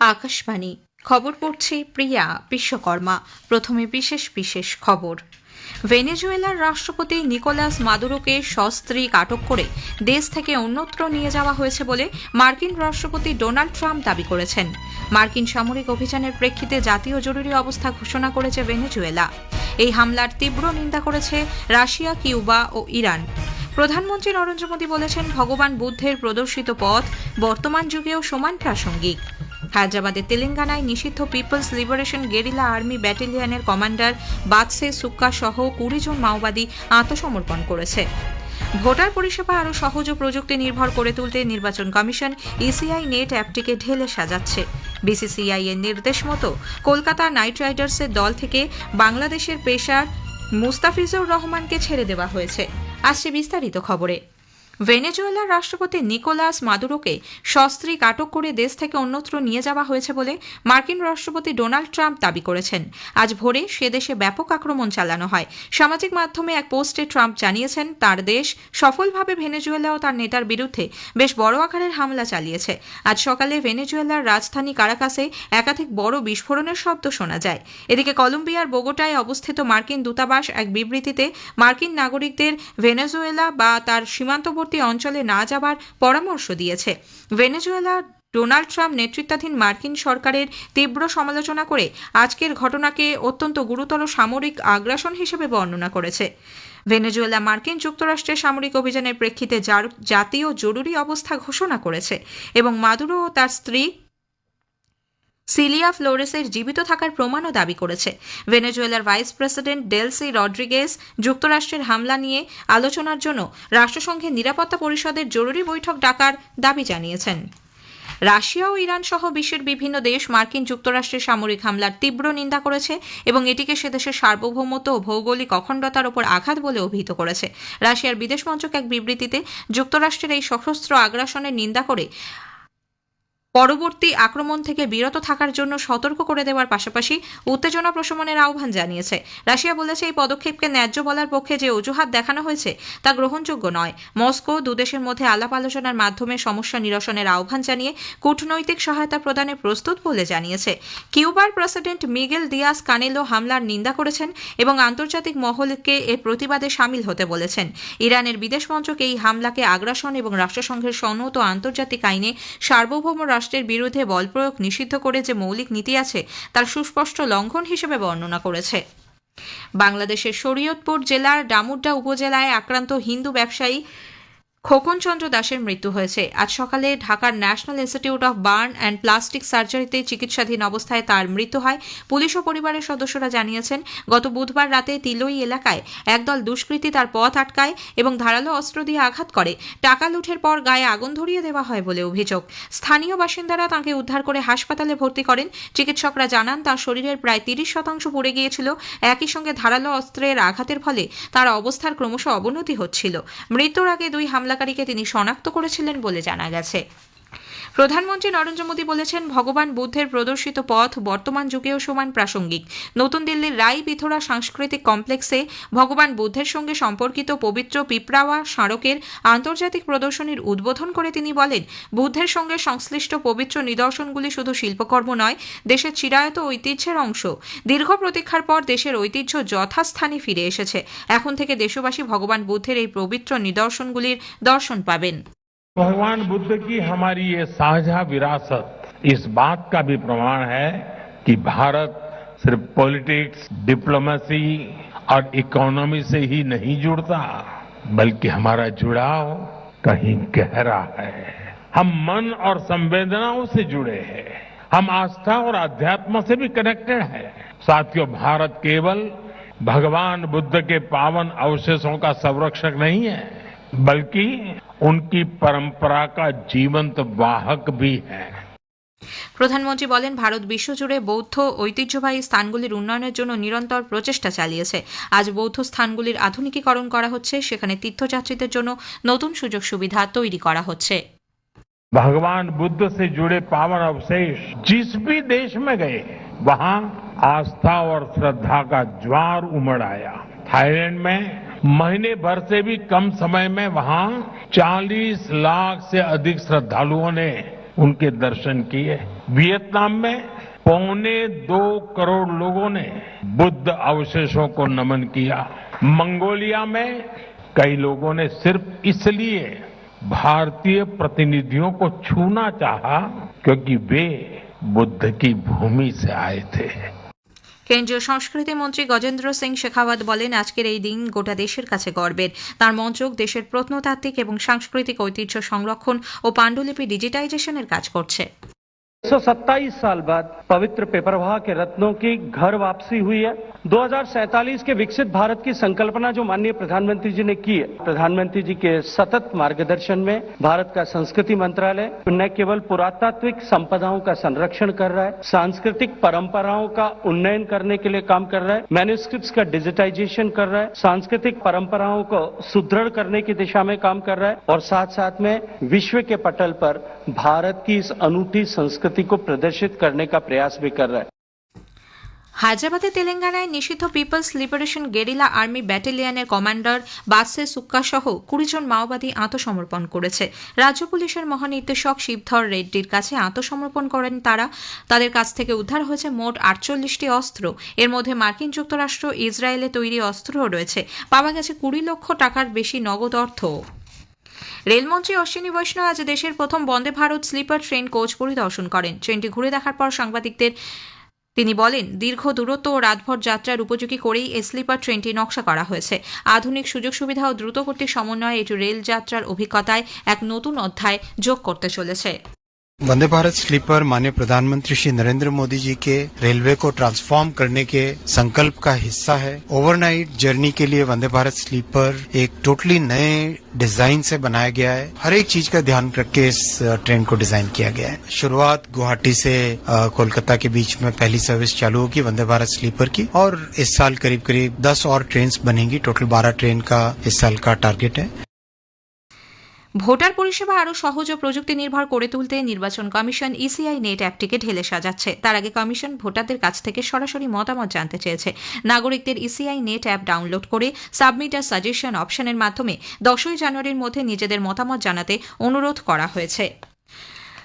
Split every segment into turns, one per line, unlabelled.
আকাশবাণী। খবর পড়ছে প্রিয়া বিশ্বকর্মা। প্রথমে বিশেষ বিশেষ খবর। ভেনেজুয়েলার রাষ্ট্রপতি নিকোলাস মাদুরোকে সস্ত্রীক আটক করে দেশ থেকে অন্যত্র নিয়ে যাওয়া হয়েছে বলে মার্কিন রাষ্ট্রপতি ডোনাল্ড ট্রাম্প দাবি করেছেন। মার্কিন সামরিক অভিযানের প্রেক্ষিতে জাতীয় জরুরি অবস্থা ঘোষণা করেছে ভেনেজুয়েলা। এই হামলার তীব্র নিন্দা করেছে রাশিয়া, কিউবা ও ইরান। প্রধানমন্ত্রী নরেন্দ্র মোদী বলেছেন, ভগবান বুদ্ধের প্রদর্শিত পথ বর্তমান যুগেও সমান প্রাসঙ্গিক। হায়দ্রাবাদের তেলেঙ্গানায় নিষিদ্ধ পিপলস লিবারেশন গেরিলা আর্মি ব্যাটালিয়নের কমান্ডার বাদসে সুক্কা সহ কুড়ি জন মাওবাদী আত্মসমর্পণ করেছে। ভোটার পরিষেবা আরও সহজ ও প্রযুক্তি নির্ভর করে তুলতে নির্বাচন কমিশন ইসিআই নেট অ্যাপটিকে ঢেলে সাজাচ্ছে। বিসিসিআই এর নির্দেশ মতো কলকাতা নাইট রাইডার্সের দল থেকে বাংলাদেশের পেশার মুস্তাফিজুর রহমানকে ছেড়ে দেওয়া হয়েছে। আসছে বিস্তারিত খবরে। ভেনেজুয়েলার রাষ্ট্রপতি নিকোলাস মাদুরোকে সস্ত্রীক আটক করে দেশ থেকে অন্যত্র নিয়ে যাওয়া হয়েছে বলে মার্কিন রাষ্ট্রপতি ডোনাল্ড ট্রাম্প দাবি করেছেন। আজ ভোরে সে দেশে ব্যাপক আক্রমণ চালানো হয়। সামাজিক মাধ্যমে এক পোস্টে ট্রাম্প জানিয়েছেন, তার দেশ সফলভাবে ভেনেজুয়েলা ও তার নেতার বিরুদ্ধে বেশ বড় আকারের হামলা চালিয়েছে। আজ সকালে ভেনেজুয়েলার রাজধানী কারাকাসে একাধিক বড় বিস্ফোরণের শব্দ শোনা যায়। এদিকে কলম্বিয়ার বোগোটায় অবস্থিত মার্কিন দূতাবাস এক বিবৃতিতে মার্কিন নাগরিকদের ভেনেজুয়েলা বা তার সীমান্তবর্তী অঞ্চলে না যাবার পরামর্শ দিয়েছে। ভেনেজুয়েলা ডোনাল্ড ট্রাম্প নেতৃত্বাধীন মার্কিন সরকারের তীব্র সমালোচনা করে আজকের ঘটনাকে অত্যন্ত গুরুতর সামরিক আগ্রাসন হিসেবে বর্ণনা করেছে। ভেনেজুয়েলা মার্কিন যুক্তরাষ্ট্রের সামরিক অভিযানের প্রেক্ষিতে জাতীয় জরুরি অবস্থা ঘোষণা করেছে এবং মাদুরো ও তার স্ত্রী সিলিয়া ফ্লোরেসের জীবিত থাকার প্রমাণও দাবি করেছে। ভেনেজুয়েলার ভাইস প্রেসিডেন্ট ডেলসি রড্রিগেজ যুক্তরাষ্ট্রের হামলা নিয়ে আলোচনার জন্য রাষ্ট্রসংঘের নিরাপত্তা পরিষদের জরুরি বৈঠক ডাকার দাবি জানিয়েছেন। রাশিয়া ও ইরান সহ বিশ্বের বিভিন্ন দেশ মার্কিন যুক্তরাষ্ট্রের সামরিক হামলার তীব্র নিন্দা করেছে এবং এটিকে সে দেশের সার্বভৌমত্ব ও ভৌগোলিক অখণ্ডতার ওপর আঘাত বলে অভিহিত করেছে। রাশিয়ার বিদেশ মন্ত্রক এক বিবৃতিতে যুক্তরাষ্ট্রের এই সশস্ত্র আগ্রাসনের নিন্দা করে পরবর্তী আক্রমণ থেকে বিরত থাকার জন্য সতর্ক করে দেওয়ার পাশাপাশি উত্তেজনা প্রশমনের আহ্বান জানিয়েছে। রাশিয়া বলেছে, এই পদক্ষেপকে ন্যায্য বলার পক্ষে যে অজুহাত দেখানো হয়েছে, তা গ্রহণযোগ্য নয়। মস্কো দুদেশের মধ্যে আলাপ আলোচনার মাধ্যমে সমস্যা নিরসনের আহ্বান জানিয়ে কূটনৈতিক সহায়তা প্রদানে প্রস্তুত বলে জানিয়েছে। কিউবার প্রেসিডেন্ট মিগেল দিয়াস কানেলো হামলার নিন্দা করেছেন এবং আন্তর্জাতিক মহলকে এর প্রতিবাদে সামিল হতে বলেছেন। ইরানের বিদেশ মন্ত্রক এই হামলাকে আগ্রাসন এবং রাষ্ট্রসংঘের সনদ ও আন্তর্জাতিক আইনে সার্বভৌম রাষ্ট্রের বিরুদ্ধে বল প্রয়োগ নিষিদ্ধ করে যে মৌলিক নীতি আছে, তার সুস্পষ্ট লঙ্ঘন হিসেবে বর্ণনা করেছে। বাংলাদেশের শরীয়তপুর জেলার ডামুড্ডা উপজেলায় আক্রান্ত হিন্দু ব্যবসায়ী খোকন চন্দ্র দাসের মৃত্যু হয়েছে। আজ সকালে ঢাকার National Institute of Burn and Plastic সার্জারিতে চিকিৎসাধীন অবস্থায় তার মৃত্যু হয়। পুলিশ ও পরিবারের সদস্যরা জানিয়েছেন, গত বুধবার রাতে তিলই এলাকায় একদল দুষ্কৃতী তার পথ আটকায় এবং ধারালো অস্ত্র দিয়ে আঘাত করে। টাকা লুঠের পর গায়ে আগুন ধরিয়ে দেওয়া হয় বলে অভিযোগ। স্থানীয় বাসিন্দারা তাকে উদ্ধার করে হাসপাতালে ভর্তি করেন। চিকিৎসকরা জানান, তার শরীরের প্রায় তিরিশ শতাংশ পড়ে গিয়েছিল। একই সঙ্গে ধারালো অস্ত্রের আঘাতের ফলে তার অবস্থার ক্রমশ অবনতি হচ্ছিল। মৃত্যুর আগে দুই হামলাকারীকে তিনি শনাক্ত করেছিলেন বলে জানা গেছে। প্রধানমন্ত্রী নরেন্দ্র মোদী বলেছেন, ভগবান বুদ্ধের প্রদর্শিত পথ বর্তমান যুগেও সমান প্রাসঙ্গিক। নতুন দিল্লির রাই বিথোরা সাংস্কৃতিক কমপ্লেক্সে ভগবান বুদ্ধের সঙ্গে সম্পর্কিত পবিত্র পিপড়াওয়া স্মারকের আন্তর্জাতিক প্রদর্শনীর উদ্বোধন করে তিনি বলেন, বুদ্ধের সঙ্গে সংশ্লিষ্ট পবিত্র নিদর্শনগুলি শুধু শিল্পকর্ম নয়, দেশের চিরায়ত ঐতিহ্যের অংশ। দীর্ঘ প্রতীক্ষার পর দেশের ঐতিহ্য যথাস্থানে ফিরে এসেছে। এখন থেকে দেশবাসী ভগবান বুদ্ধের এই পবিত্র নিদর্শনগুলির দর্শন পাবেন।
भगवान बुद्ध की हमारी ये साझा विरासत इस बात का भी प्रमाण है कि भारत सिर्फ़ पॉलिटिक्स, डिप्लोमेसी और इकोनॉमी से ही नहीं जुड़ता, बल्कि हमारा जुड़ाव कहीं गहरा है। हम मन और संवेदनाओं से जुड़े हैं। हम आस्था और अध्यात्म से भी कनेक्टेड है। साथियों, भारत केवल भगवान बुद्ध के पावन अवशेषों का संरक्षक नहीं है। बल्कि उनकी परंपरा का जीवंत वाहक भी है
প্রধানমন্ত্রী বলেন ভারত বিশ্বজুড়ে বৌদ্ধ ঐতিহ্যবাহী স্থানগুলির উন্নয়নের জন্য নিরন্তর প্রচেষ্টা চালিয়েছে আজ বৌদ্ধ স্থানগুলির আধুনিকীকরণ করা হচ্ছে সেখানে তীর্থযাত্রীদের জন্য নতুন সুযোগ সুবিধা তৈরি করা হচ্ছে
भगवान बुद्ध से जुड़े पावन अवशेष जिस भी देश में गए वहां आस्था और श्रद्धा का ज्वार उमड़ आया थाईलैंड में महीने भर से भी कम समय में वहाँ 40 लाख से अधिक श्रद्धालुओं ने उनके दर्शन किए। वियतनाम में पौने दो करोड़ लोगों ने बुद्ध अवशेषों को नमन किया। मंगोलिया में कई लोगों ने सिर्फ़ इसलिए भारतीय प्रतिनिधियों को छूना चाहा क्योंकि वे बुद्ध की भूमि से आए थे।
কেন্দ্রীয় সংস্কৃতি মন্ত্রী গজেন্দ্র সিং শেখাওয়াত বলেন, আজকের এই দিন গোটা দেশের কাছে গর্বের। তার মঞ্চক দেশের প্রত্নতাত্ত্বিক এবং সাংস্কৃতিক ঐতিহ্য সংরক্ষণ ও পাণ্ডুলিপি ডিজিটাইজেশনের কাজ করছে।
127 साल बाद पवित्र पेपरवाह के रत्नों की घर वापसी हुई है। 2047 के विकसित भारत की संकल्पना जो माननीय प्रधानमंत्री जी ने की है, प्रधानमंत्री जी के सतत मार्गदर्शन में भारत का संस्कृति मंत्रालय न केवल पुरातात्विक संपदाओं का संरक्षण कर रहा है, सांस्कृतिक परंपराओं का उन्नयन करने के लिए काम कर रहा है मैन्यूस्क्रिप्ट्स का डिजिटाइजेशन कर रहा है, सांस्कृतिक परंपराओं को सुदृढ़ करने की दिशा में काम कर रहा है और साथ साथ में विश्व के पटल पर भारत की इस अनूठी संस्कृति को प्रदर्शित करने का प्रयास भी कर रहा है
হায়দ্রাবাদে তেলেঙ্গানায় নিষিদ্ধ পিপলস লিবারেশন গেরিলা আর্মি ব্যাটালিয়নের কমান্ডার বাসে সুক্কা সহ কুড়ি জন মাওবাদী আত্মসমর্পণ করেছে রাজ্য পুলিশের মহানির্দেশক শিবধর রেড্ডির কাছে আত্মসমর্পণ করেন তারা তাদের কাছ থেকে উদ্ধার হয়েছে মোট আটচল্লিশটি অস্ত্র এর মধ্যে মার্কিন যুক্তরাষ্ট্র ইসরায়েলে তৈরি অস্ত্রও রয়েছে পাওয়া গেছে কুড়ি লক্ষ টাকার বেশি নগদ অর্থ রেলমন্ত্রী অশ্বিনী বৈষ্ণব আজ দেশের প্রথম Vande Bharat sleeper train coach পরিদর্শন করেন। ট্রেনটি ঘুরে দেখার পর সাংবাদিকদের তিনি বলেন, দীর্ঘ দূরত্ব ও রাতভর যাত্রার উপযোগী করেই এই স্লিপার ট্রেনটি নকশা করা হয়েছে। আধুনিক সুযোগ সুবিধা ও দ্রুতগতির সমন্বয়ে এটি রেল যাত্রার অভিজ্ঞতায় এক নতুন অধ্যায় যোগ করতে চলেছে।
वंदे भारत स्लीपर माननीय प्रधानमंत्री श्री नरेंद्र मोदी जी के रेलवे को ट्रांसफॉर्म करने के संकल्प का हिस्सा है। ओवरनाइट जर्नी के लिए वंदे भारत स्लीपर एक टोटली नए डिज़ाइन से बनाया गया है। हर एक चीज़ का ध्यान रख के इस ट्रेन को डिज़ाइन किया गया है। शुरुआत गुवाहाटी से कोलकाता के बीच में पहली सर्विस चालू होगी वंदे भारत स्लीपर की और इस साल करीब करीब 10 और ट्रेन बनेंगी। टोटल 12 ट्रेन का इस साल का टारगेट है।
ভোটার পরিষেবা আরও সহজ ও প্রযুক্তি নির্ভর করে তুলতে নির্বাচন কমিশন ইসিআই নেট অ্যাপটিকে ঢেলে সাজাচ্ছে। তার আগে কমিশন ভোটারদের কাছ থেকে সরাসরি মতামত জানতে চেয়েছে। নাগরিকদের ইসিআই নেট অ্যাপ ডাউনলোড করে সাবমিট আর সাজেশন অপশনের মাধ্যমে দশই জানুয়ারির মধ্যে নিজেদের মতামত জানাতে অনুরোধ করা হয়েছে।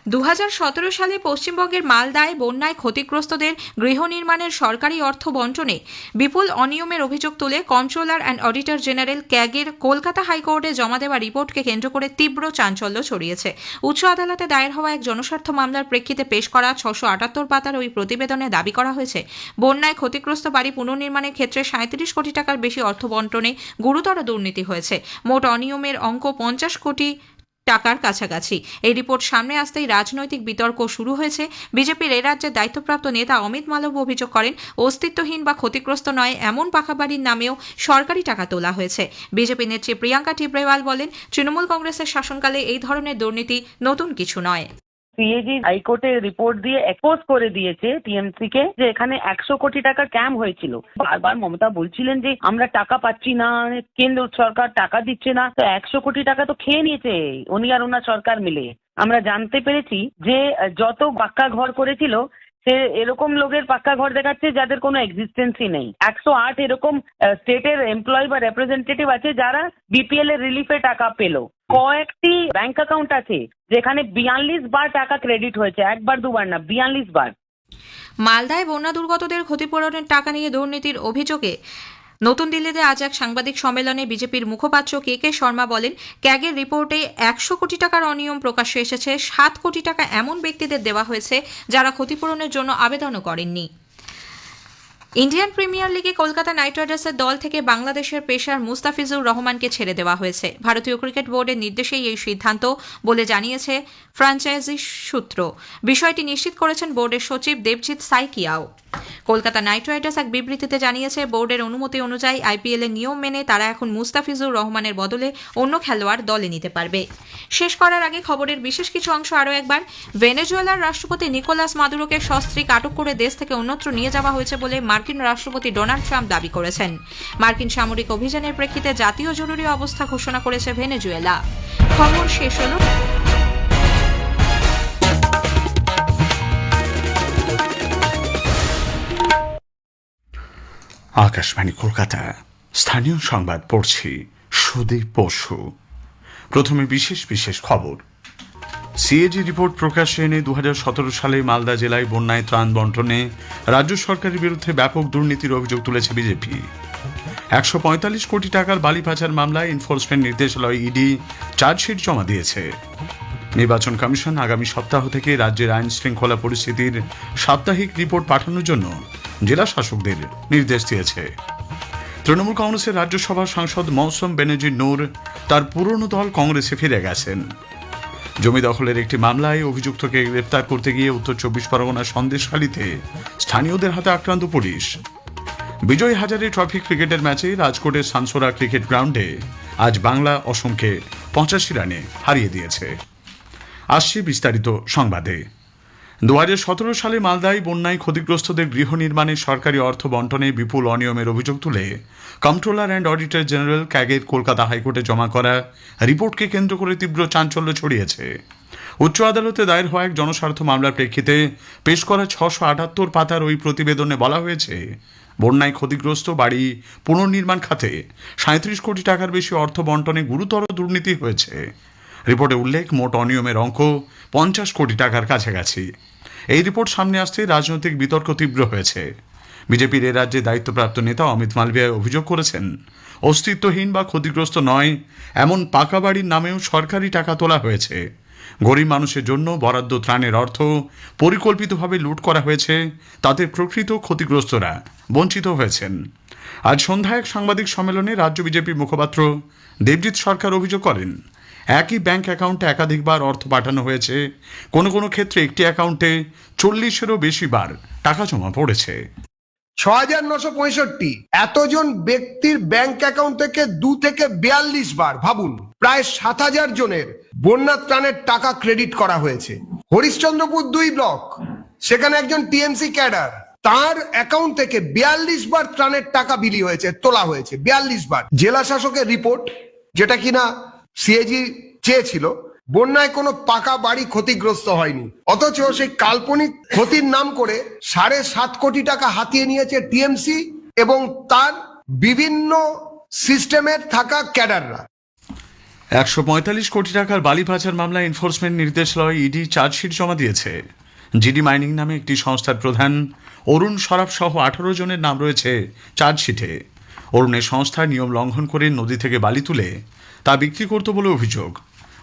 দু হাজার সতেরো সালে পশ্চিমবঙ্গের মালদায়, বন্যায় ক্ষতিগ্রস্তদের গৃহ নির্মাণের সরকারি অর্থ বন্টনে বিপুল অনিয়মের অভিযোগ তুলে কন্ট্রোলার অ্যান্ড অডিটর জেনারেল ক্যাগের কলকাতা হাইকোর্টে জমা দেওয়া রিপোর্টকে কেন্দ্র করে তীব্র চাঞ্চল্য ছড়িয়েছে। উচ্চ আদালতে দায়ের হওয়া এক জনস্বার্থ মামলার প্রেক্ষিতে পেশ করা ছশো আটাত্তর পাতার ওই প্রতিবেদনে দাবি করা হয়েছে, বন্যায় ক্ষতিগ্রস্ত বাড়ি পুনর্নির্মাণের ক্ষেত্রে সাঁত্রিশ কোটি টাকার বেশি অর্থ বন্টনে গুরুতর দুর্নীতি হয়েছে। মোট অনিয়মের অঙ্ক পঞ্চাশ কোটি টাকার কাছাকাছি। এই রিপোর্ট সামনে আসতেই রাজনৈতিক বিতর্ক শুরু হয়েছে। বিজেপির এ রাজ্যে দায়িত্বপ্রাপ্ত নেতা অমিত মালব অভিযোগ করেন, অস্তিত্বহীন বা ক্ষতিগ্রস্ত নয়, এমন পাকা বাড়ির নামেও সরকারি টাকা তোলা হয়েছে। বিজেপি নেত্রী প্রিয়াঙ্কা টিব্রেওয়াল বলেন, তৃণমূল কংগ্রেসের শাসনকালে এই ধরনের দুর্নীতি নতুন কিছু নয়।
সিএজি হাইকোর্টে রিপোর্ট দিয়ে এক্সপোজ করে দিয়েছে টিএমসি কে যে এখানে একশো কোটি টাকা ক্যাম্প হয়েছিল। বারবার মমতা বলছিলেন যে, আমরা টাকা পাচ্ছি না, কেন্দ্র সরকার টাকা দিচ্ছে না। তো একশো কোটি টাকা তো খেয়ে নিয়েছে উনি আর ওনার সরকার মিলে। আমরা জানতে পেরেছি যে, যত বাক্কা ঘর করেছিল সে এরকম লোকের পাক্কা ঘর দেখাচ্ছে যাদের কোনো এক্সিস্টেন্সই নেই। একশো আট এরকম স্টেটের এমপ্লয় বা রেপ্রেজেন্টেটিভ আছে যারা বিপিএল এর রিলিফে টাকা পেল। কয়েকটি ব্যাংক অ্যাকাউন্ট আছে যেখানে বিয়াল্লিশ বার টাকা ক্রেডিট হয়েছে, একবার দুবার না, বিয়াল্লিশ বার।
মালদায় বন্যা দুর্গতদের ক্ষতিপূরণের টাকা নিয়ে দুর্নীতির অভিযোগে নতুন দিল্লিতে আজ এক সাংবাদিক সম্মেলনে বিজেপির মুখপাত্র কে কে শর্মা বলেন, ক্যাগের রিপোর্টে একশো কোটি টাকার অনিয়ম প্রকাশ্যে এসেছে। সাত কোটি টাকা এমন ব্যক্তিদের দেওয়া হয়েছে যারা ক্ষতিপূরণের জন্য আবেদনও করেননি। ইন্ডিয়ান প্রিমিয়ার লিগে কলকাতা নাইট রাইডার্সের দল থেকে বাংলাদেশের পেশার মুস্তাফিজুর রহমানকে ছেড়ে দেওয়া হয়েছে। ভারতীয় ক্রিকেট বোর্ডের নির্দেশেই এই সিদ্ধান্ত বলে জানিয়েছে ফ্র্যাঞ্চাইজি সূত্র। বিষয়টি নিশ্চিত করেছেন বোর্ডের সচিব দেবজিৎ সাইকিয়াও। কলকাতা নাইট রাইডার্স এক বিবৃতিতে জানিয়েছে, বোর্ডের অনুমতি অনুযায়ী আইপিএল এর নিয়ম মেনে তারা এখন মুস্তাফিজুর রহমানের বদলে অন্য খেলোয়াড় দলে নিতে পারবে। শেষ করার আগে খবরের বিশেষ কিছু অংশ আরও একবার। ভেনেজুয়েলার রাষ্ট্রপতি নিকোলাস মাদুরোকে সস্ত্রীক আটক করে দেশ থেকে অন্যত্র নিয়ে যাওয়া হয়েছে বলে মার্কিন রাষ্ট্রপতি ডোনাল্ড ট্রাম্প দাবি করেছেন। মার্কিন সামরিক অভিযানের প্রেক্ষিতে জাতীয় জরুরি অবস্থা ঘোষণা করেছে ভেনেজুয়েলা। খবর শেষ হলো।
আকাশবাণী কলকাতা। স্থানীয় সংবাদ পড়ছি সুদীপ বসু। প্রথমে বিশেষ বিশেষ খবর। সিএজি রিপোর্ট প্রকাশ্যে এনে দু হাজার সতেরো সালে মালদা জেলায় বন্যায় ত্রাণ বন্টনে রাজ্য সরকারের বিরুদ্ধে ব্যাপক দুর্নীতির অভিযোগ তুলেছে বিজেপি। একশো পঁয়তাল্লিশ কোটি টাকার বালি পাচার মামলায় এনফোর্সমেন্ট নির্দেশালয় ইডি চার্জশিট জমা দিয়েছে। নির্বাচন কমিশন আগামী সপ্তাহ থেকে রাজ্যের আইন শৃঙ্খলা পরিস্থিতির সাপ্তাহিক রিপোর্ট পাঠানোর জন্য জেলা শাসকদের নির্দেশ দিয়েছে। তৃণমূল কংগ্রেসের রাজ্যসভার সাংসদ মৌসুম বেনজির নূর তার পুরনো দল কংগ্রেসে ফিরে গেছেন। জমি দখলের একটি মামলায় অভিযুক্তকে গ্রেপ্তার করতে গিয়ে উত্তর চব্বিশ পরগনার সন্দেশখালীতে স্থানীয়দের হাতে আক্রান্ত পুলিশ। বিজয় হাজারে ট্রফি ক্রিকেটের ম্যাচে রাজকোটের সানসোরা ক্রিকেট গ্রাউন্ডে আজ বাংলা অসমকে পঁচাশি রানে হারিয়ে দিয়েছে। আসছি বিস্তারিত সংবাদে। দু সালে মালদায়, বন্যায় ক্ষতিগ্রস্তদের গৃহ নির্মাণে সরকারি অর্থ বন্টনে বিপুল অনিয়মের অভিযোগ তুলে কন্ট্রোলার অ্যান্ড অডিটর জেনারেল ক্যাগের কলকাতা হাইকোর্টে জমা করা রিপোর্টকে কেন্দ্র করে তীব্র চাঞ্চল্য ছড়িয়েছে। উচ্চ আদালতে দায়ের হওয়া এক জনস্বার্থ মামলার প্রেক্ষিতে পেশ করা ছশো আটাত্তর পাতার ওই প্রতিবেদনে বলা হয়েছে, বন্যায় ক্ষতিগ্রস্ত বাড়ি পুনর্নির্মাণ খাতে সাঁত্রিশ কোটি টাকার বেশি অর্থ বন্টনে গুরুতর দুর্নীতি হয়েছে। রিপোর্টে উল্লেখ, মোট অনিয়মের অঙ্ক পঞ্চাশ কোটি টাকার কাছাকাছি। এই রিপোর্ট সামনে আসতে রাজনৈতিক বিতর্ক তীব্র হয়েছে। বিজেপির এ রাজ্যে দায়িত্বপ্রাপ্ত নেতা অমিত মালভিয়া অভিযোগ করেছেন, অস্তিত্বহীন বা ক্ষতিগ্রস্ত নয়, এমন পাকা বাড়ির নামেও সরকারি টাকা তোলা হয়েছে। গরিব মানুষের জন্য বরাদ্দ ত্রাণের অর্থ পরিকল্পিতভাবে লুট করা হয়েছে তাদের প্রকৃত ক্ষতিগ্রস্তরা বঞ্চিত হয়েছেন। আজ সন্ধ্যায় এক সাংবাদিক সম্মেলনে রাজ্য বিজেপির মুখপাত্র দেবজিৎ সরকার অভিযোগ করেন একই ব্যাংক অ্যাকাউন্টে একাধিকবার অর্থ পাঠানো হয়েছে। কোনো কোনো ক্ষেত্রে একটি অ্যাকাউন্টে চল্লিশেরও বেশি বার টাকা জমা পড়েছে।
ছ হাজার নশো পঁয়ষট্টি, এতজন ব্যক্তির ব্যাংক অ্যাকাউন্ট থেকে দু থেকে বিয়াল্লিশ বার ভাবুন, প্রায় সাত হাজার জনের বন্যা ত্রাণের টাকা ক্রেডিট করা হয়েছে। হরিশ্চন্দ্রপুর দুই ব্লক সেখানে একজন টিএমসি ক্যাডার তার অ্যাকাউন্ট থেকে বিয়াল্লিশ বার ত্রাণের টাকা বিলি হয়েছে, তোলা হয়েছে বিয়াল্লিশ বার জেলা শাসকের রিপোর্ট যেটা কিনা সিএজি চেয়েছিল, বন্যায় কোনো পাকা বাড়ি ক্ষতিগ্রস্ত হয়নি। অথচ সেই কাল্পনিক ক্ষতির নাম করে সাড়ে সাত কোটি টাকা হাতিয়ে নিয়েছে টিএমসি এবং তার বিভিন্ন সিস্টেমের থাকা ক্যাডাররা।
একশো পঁয়তাল্লিশ কোটি টাকার বালি পাচার মামলায় এনফোর্সমেন্ট নির্দেশালয় ইডি চার্জশিট জমা দিয়েছে। জিডি মাইনিং নামে একটি সংস্থার প্রধান অরুণ সরাফ সহ আঠারো জনের নাম রয়েছে চার্জশিটে। অরুণের সংস্থা নিয়ম লঙ্ঘন করে নদী থেকে বালি তুলে তা বিক্রি করত বলে অভিযোগ।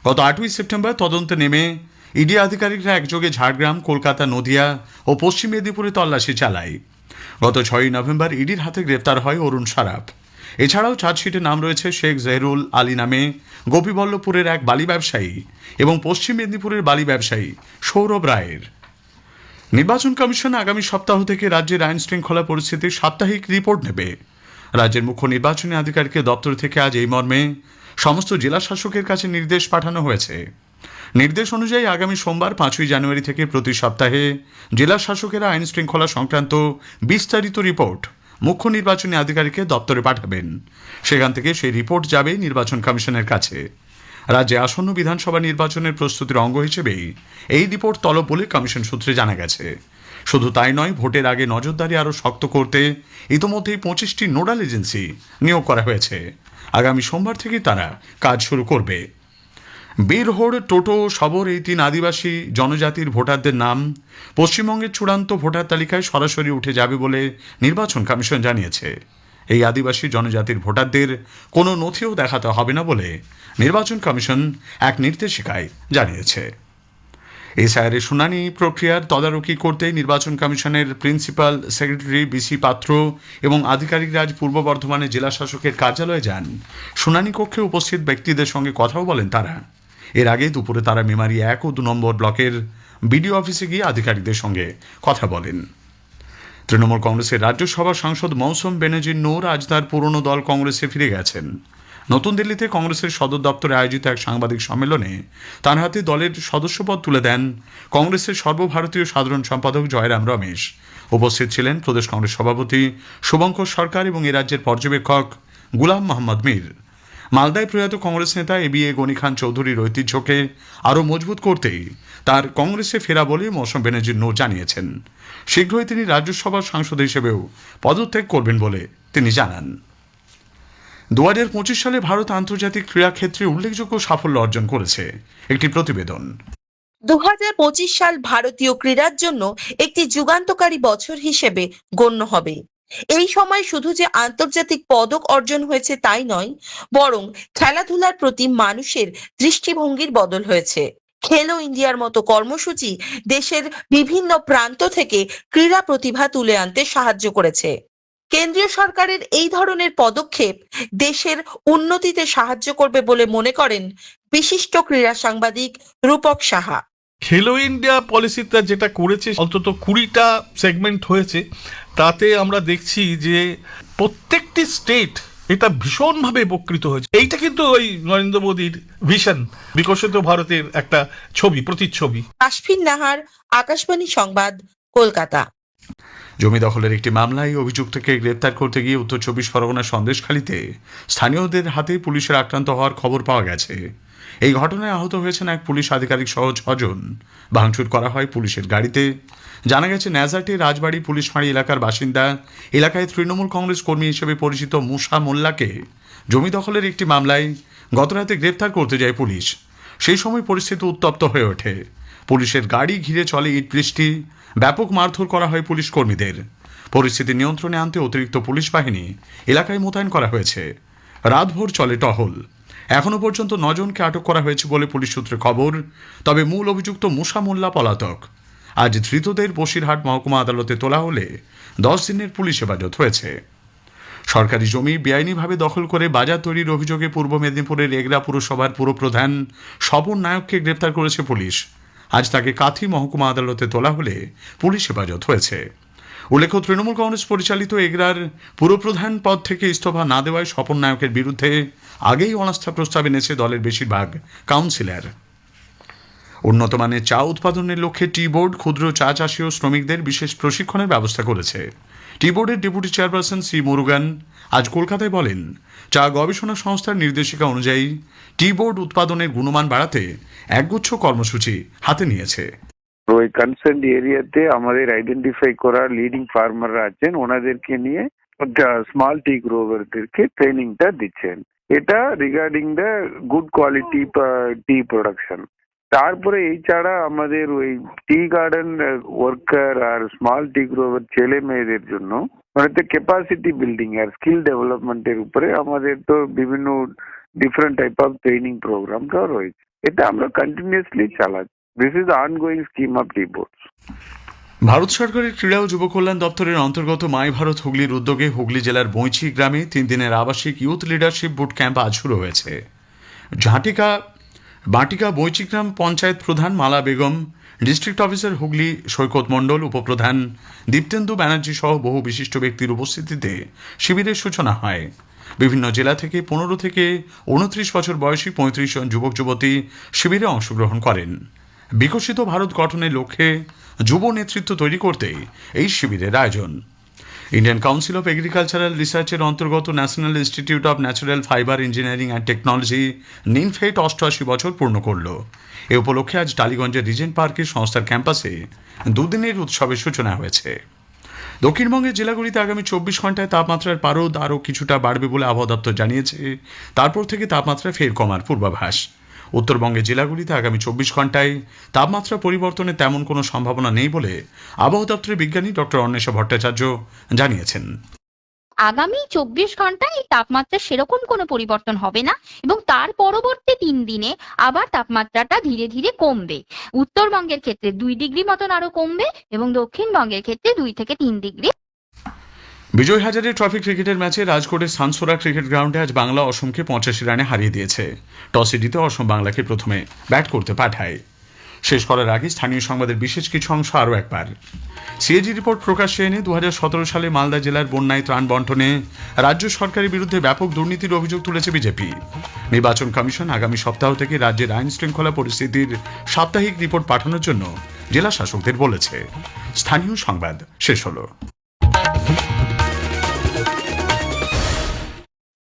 গত আটই সেপ্টেম্বর তদন্তে নেমে ইডি আধিকারিকরা একযোগে ঝাড়গ্রাম, কলকাতা, নদিয়া ও পশ্চিম মেদিনীপুরে তল্লাশি চালায়। গত ছয়ই নভেম্বর ইডির হাতে গ্রেপ্তার হয় অরুণ সারাফ এছাড়াও চার্জশিটে নাম রয়েছে শেখ জেহরুল আলী নামে গোপীবল্লভপুরের এক বালি ব্যবসায়ী এবং পশ্চিম মেদিনীপুরের বালি ব্যবসায়ী সৌরভ রায়ের। নির্বাচন কমিশন আগামী সপ্তাহ থেকে রাজ্যের আইন শৃঙ্খলা পরিস্থিতির সাপ্তাহিক রিপোর্ট নেবে। রাজ্যের মুখ্য নির্বাচনী আধিকারিকের দপ্তর থেকে আজ এই মর্মে সমস্ত জেলা শাসকের কাছে নির্দেশ পাঠানো হয়েছে। নির্দেশ অনুযায়ী আগামী সোমবার, পাঁচই জানুয়ারি থেকে প্রতি সপ্তাহে জেলা শাসকেরা আইন শৃঙ্খলা সংক্রান্ত বিস্তারিত রিপোর্ট মুখ্য নির্বাচনী আধিকারিককে দপ্তরে পাঠাবেন। সেখান থেকে সেই রিপোর্ট যাবে নির্বাচন কমিশনের কাছে। রাজ্যে আসন্ন বিধানসভা নির্বাচনের প্রস্তুতির অঙ্গ হিসেবেই এই রিপোর্ট তলব বলে কমিশন সূত্রে জানা গেছে। শুধু তাই নয়, ভোটের আগে নজরদারি আরও শক্ত করতে ইতোমধ্যেই পঁচিশটি নোডাল এজেন্সি নিয়োগ করা হয়েছে। আগামী সোমবার থেকে তারা কাজ শুরু করবে। বীরহোড় টোটো সবর এই তিন আদিবাসী জনজাতির ভোটারদের নাম পশ্চিমবঙ্গের চূড়ান্ত ভোটার তালিকায় সরাসরি উঠে যাবে বলে নির্বাচন কমিশন জানিয়েছে। এই আদিবাসী জনজাতির ভোটারদের কোনো নথিও দেখাতে হবে না বলে নির্বাচন কমিশন এক নির্দেশিকায় জানিয়েছে। এসআইআরের শুনানি প্রক্রিয়ার তদারকি করতে নির্বাচন কমিশনের প্রিন্সিপাল সেক্রেটারি বিসি পাত্র এবং আধিকারিকরা আজ পূর্ব বর্ধমানের জেলা শাসকের কার্যালয়ে যান। শুনানি কক্ষে উপস্থিত ব্যক্তিদের সঙ্গে কথাও বলেন তারা। এর আগে দুপুরে তারা মেমারি এক ও দু নম্বর ব্লকের বিডিও অফিসে গিয়ে আধিকারিকদের সঙ্গে কথা বলেন। তৃণমূল কংগ্রেসের রাজ্যসভা সাংসদ মৌসুম বেনাজির নূর আজ তার পুরনো দল কংগ্রেসে ফিরে গেছেন। নতুন দিল্লিতে কংগ্রেসের সদর দপ্তরে আয়োজিত এক সাংবাদিক সম্মেলনে তার হাতে দলের সদস্যপদ তুলে দেন কংগ্রেসের সর্বভারতীয় সাধারণ সম্পাদক জয়রাম রমেশ। উপস্থিত ছিলেন প্রদেশ কংগ্রেস সভাপতি শুভঙ্কর সরকার এবং এ রাজ্যের পর্যবেক্ষক গুলাম মোহাম্মদ মীর। মালদায় প্রয়াত কংগ্রেস নেতা এ বি এ গনি খান চৌধুরীর ঐতিহ্যকে আরও মজবুত করতেই তার কংগ্রেসে ফেরা বলে মৌসুম ব্যানার্জির নো জানিয়েছেন। শীঘ্রই তিনি রাজ্যসভার সাংসদ হিসেবেও পদত্যাগ করবেন বলে তিনি জানান। দু হাজার পঁচিশ সালে ভারত আন্তর্জাতিক ক্রীড়াক্ষেত্রে উল্লেখযোগ্য সাফল্য অর্জন করেছে। একটি প্রতিবেদন।
দুহাজার পঁচিশ সাল ভারতীয় ক্রীড়ার জন্য একটি যুগান্তকারী বছর হিসেবে গণ্য হবে। এই সময় শুধু যে আন্তর্জাতিক পদক অর্জন হয়েছে তাই নয়, বরং খেলাধুলার প্রতি মানুষের দৃষ্টিভঙ্গির বদল হয়েছে। খেলো ইন্ডিয়ার মতো কর্মসূচি দেশের বিভিন্ন প্রান্ত থেকে ক্রীড়া প্রতিভা তুলে আনতে সাহায্য করেছে। কেন্দ্রীয় সরকারের এই ধরনের পদক্ষেপ দেশের উন্নতিতে সাহায্য করবে বলে মনে করেন বিশিষ্ট ক্রীড়া সাংবাদিক রূপক সাহা।
খেলো ইন্ডিয়া পলিসিটা যেটা করেছে অন্তত কুড়িটা সেগমেন্ট হয়েছে তাতে আমরা দেখছি যে প্রত্যেকটি স্টেট এটা ভীষণভাবে উপকৃত হয়েছে। এইটা কিন্তু ওই নরেন্দ্র মোদীর ভিশন বিকশিত ভারতের একটা ছবি প্রতিচ্ছবি।
কাশফিন নাহার আকাশবাণী সংবাদ কলকাতা।
জমি দখলের একটি মামলায় অভিযুক্তকে গ্রেপ্তার করতে গিয়ে উত্তর চব্বিশ পরগনার সন্দেশখালীতে স্থানীয়দের হাতে পুলিশের আক্রান্ত হওয়ার খবর পাওয়া গেছে। এই ঘটনায় আহত হয়েছেন এক পুলিশ আধিকারিক সহ ছজন ভাঙচুর করা হয় পুলিশের গাড়িতে। জানা গেছে, ন্যাজাটে রাজবাড়ি পুলিশ ফাঁড়ি এলাকার বাসিন্দা। এলাকায় তৃণমূল কংগ্রেস কর্মী হিসেবে পরিচিত মুসা মোল্লাকে জমি দখলের একটি মামলায় গতরাতে গ্রেপ্তার করতে যায় পুলিশ। সেই সময় পরিস্থিতি উত্তপ্ত হয়ে ওঠে। পুলিশের গাড়ি ঘিরে চলে ইট বৃষ্টি। ব্যাপক মারধর করা হয় পুলিশ কর্মীদের। পরিস্থিতি নিয়ন্ত্রণে আনতে অতিরিক্ত পুলিশ বাহিনী এলাকায় মোতায়েন করা হয়েছে। রাতভর চলে টহল। এখনও পর্যন্ত নজনকে আটক করা হয়েছে বলে পুলিশ সূত্রে খবর, তবে মূল অভিযুক্ত মুসা মোল্লা পলাতক। আজ ধৃতদের বসিরহাট মহকুমা আদালতে তোলা হলে দশ দিনের পুলিশ হেফাজত হয়েছে। সরকারি জমি বেআইনিভাবে দখল করে বাজার তৈরির অভিযোগে পূর্ব মেদিনীপুরের এগরা পুরসভার পুরপ্রধান স্বপন নায়ককে গ্রেপ্তার করেছে পুলিশ। আজ তাকে কাথি মহকুমা আদালতে তোলা হলে পুলিশ হেফাজত হয়েছে। উল্লেখ্য, তৃণমূল কংগ্রেস পরিচালিত এগরার পুরপ্রধান পদ থেকে ইস্তফা না দেওয়ায় স্বপন নায়কের বিরুদ্ধে আগেই অনাস্থা প্রস্তাব এনেছে দলের বেশিরভাগ কাউন্সিলর। উন্নত মানের চা উৎপাদনের লক্ষ্যে টি বোর্ড ক্ষুদ্র চা চাষী ও শ্রমিকদের বিশেষ প্রশিক্ষণের ব্যবস্থা করেছে। টি বোর্ডের ডেপুটি চেয়ারপারসন সি মুরুগান আজ কলকাতায় বলেন চা গবেষণা সংস্থার নির্দেশিকা অনুযায়ী টি বোর্ড উৎপাদনের গুণমান বাড়াতে একগুচ্ছ কর্মসূচি হাতে নিয়েছে।
ওই কনসার্ন এরিয়াতে আমাদের আইডেন্টিফাই করা লিডিং ফার্মাররা আছেন, ওনাদেরকে নিয়ে স্মল টি গ্রোভারদেরকে ট্রেনিংটা দিচ্ছেন। এটা regarding the good quality tea production তারপরে এই ছাড়া আমাদের ওই টি গার্ডেন ওয়ার্কার আর স্মল টি গ্রোভার ছেলে মেয়েদের জন্য মানে ক্যাপাসিটি বিল্ডিং আর স্কিল ডেভেলপমেন্টের উপরে আমাদের তো বিভিন্ন ডিফারেন্ট টাইপ অফ ট্রেনিং প্রোগ্রামটাও রয়েছে। এটা আমরা কন্টিনিউসলি চালাচ্ছি। This is ongoing scheme of tea boards
Bharat সরকারের ক্রীড়া ও যুব কল্যাণ দপ্তরের অন্তর্গত মাই ভারত হুগলির উদ্যোগে হুগলি জেলার বৈঁচি গ্রামে তিন দিনের আবাসিক ইউথ লিডারশিপ বুট ক্যাম্প আজ শুরু হয়েছে। ঝাঁটিকা বাটিকা বৈচিগ্রাম পঞ্চায়েত প্রধান মালা বেগম, ডিস্ট্রিক্ট অফিসার হুগলি সৈকত মণ্ডল উপপ্রধান দীপ্তেন্দু ব্যানার্জি সহ বহু বিশিষ্ট ব্যক্তির উপস্থিতিতে শিবিরের সূচনা হয়। বিভিন্ন জেলা থেকে পনেরো থেকে উনত্রিশ বছর বয়সী পঁয়ত্রিশ জন যুবক যুবতী শিবিরে অংশগ্রহণ করেন। বিকশিত ভারত গঠনের লক্ষ্যে যুব নেতৃত্ব তৈরি করতে এই শিবিরের আয়োজন। ইন্ডিয়ান কাউন্সিল অফ এগ্রিকালচারাল রিসার্চের অন্তর্গত National Institute of Natural Fibre Engineering and Technology NINFET অষ্টআশি বছর পূর্ণ করল। এ উপলক্ষে আজ টালিগঞ্জের রিজেন্ট পার্কের সংস্থার ক্যাম্পাসে দুদিনের উৎসবের সূচনা হয়েছে। দক্ষিণবঙ্গের জেলাগুলিতে আগামী চব্বিশ ঘন্টায় তাপমাত্রার পারদ আরও কিছুটা বাড়বে বলে আবহাওয়া দপ্তর জানিয়েছে। তারপর থেকে তাপমাত্রা ফের কমার পূর্বাভাস। উত্তরবঙ্গের জেলাগুলিতে আগামী চব্বিশ ঘন্টায় তাপমাত্রা পরিবর্তনের তেমন কোনো সম্ভাবনা নেই বলে আবহাওয়া দপ্তরের বিজ্ঞানী ডক্টর অন্বেষা ভট্টাচার্য জানিয়েছেন।
আগামী চব্বিশ ঘন্টায় এই তাপমাত্রা সেরকম কোনো পরিবর্তন হবে না এবং তার পরবর্তী তিন দিনে আবার তাপমাত্রাটা ধীরে ধীরে কমবে। উত্তরবঙ্গের ক্ষেত্রে দুই ডিগ্রি মতন আরও কমবে এবং দক্ষিণবঙ্গের ক্ষেত্রে দুই থেকে তিন ডিগ্রি
বিজয় হাজারে ট্রফি ক্রিকেটের ম্যাচে রাজকোটের সানসোরা ক্রিকেট গ্রাউন্ডে আজ বাংলা অসমকে পঁচাশি রানে হারিয়ে দিয়েছে। টসে জিতে অসম বাংলাকে প্রথমে ব্যাট করতে পাঠায়। শেষ করার আগে স্থানীয় সংবাদের বিশেষ কিছু অংশ আরও একবার। সিএজি রিপোর্ট প্রকাশ্যে এনে দু হাজার সতেরো সালে মালদা জেলার বন্যায় ত্রাণ বন্টনে রাজ্য সরকারের বিরুদ্ধে ব্যাপক দুর্নীতির অভিযোগ তুলেছে বিজেপি। নির্বাচন কমিশন আগামী সপ্তাহ থেকে রাজ্যের আইন শৃঙ্খলা পরিস্থিতির সাপ্তাহিক রিপোর্ট পাঠানোর জন্য জেলা শাসকদের বলেছে। স্থানীয় সংবাদ শেষ হলো।